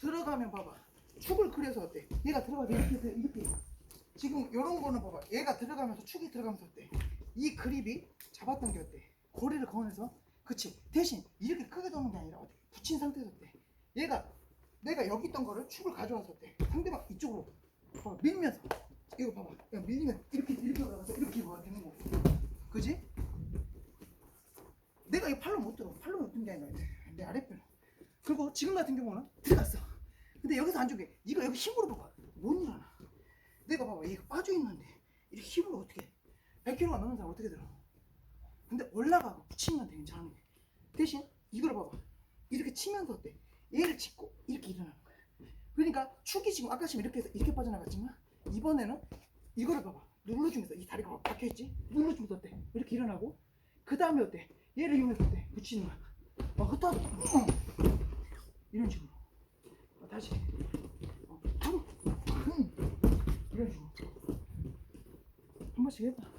들어가면 봐봐. 축을 그려서 어때? 얘가 들어가서 이렇게 돼, 이렇게. 지금 이런 거는 봐봐. 얘가 들어가면서 축이 들어가면서 어때? 이 그립이 잡았던 게 어때? 고리를 거면서 그치 대신 이렇게 크게 도는 게 아니라 어때? 붙인 상태에서 어때? 얘가 내가 여기 있던 거를 축을 가져와서 어때? 상대방 이쪽으로 봐봐, 밀면서 이거 봐봐. 야, 밀리면 이렇게 이렇게 올라가서 이렇게 뭐 되는 거. 그지? 내가 이 팔로 못 들어. 팔로 못 드는 게 아니라 내 아랫배로. 그리고 지금 같은 경우는 들어갔어. 근데 여기서 안 좋게 이거 여기 힘으로 봐봐. 못 일어나. 내가 봐봐. 이거 빠져 있는데 이렇게 힘으로 어떻게 100kg가 넘는 사람 어떻게 들어? 근데 올라가고 붙이면 돼 괜찮은 게. 대신 이걸 봐봐. 이렇게 치면서 어때? 얘를 짚고 이렇게 일어나는 거야. 그러니까 축이 지금 아까 지금 이렇게 해서 이렇게 빠져나갔지만 이번에는 이거를 봐봐. 눌러주면서 이 다리가 박혀있지? 눌러주면서 어때? 이렇게 일어나고 그 다음에 어때? 얘를 이용해서 어때? 붙이는 거야. 어, 흩어. 어. 어. 어, 음. 식으로. 한 번씩 해봐.